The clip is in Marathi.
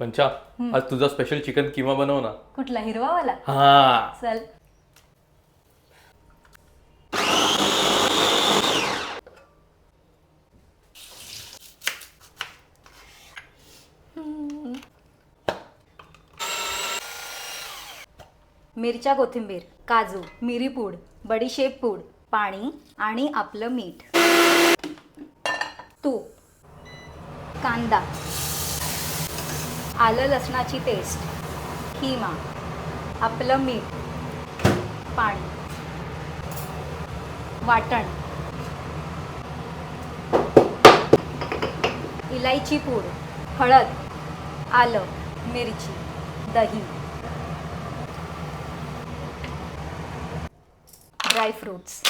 पंचा आज तुझा स्पेशल चिकन किमा बनव ना. कुठला हिरवावाला? हा. चल. मिरच्या कोथिंबीर काजू मिरी पूड बडीशेप पूड पाणी आणि आपलं मीठ. तूप. कांदा. आलं लसणाची पेस्ट हिमा आपलं मीठ पाणी वाटण इलायची पूड हळद आलं मिरची दही ड्रायफ्रूट्स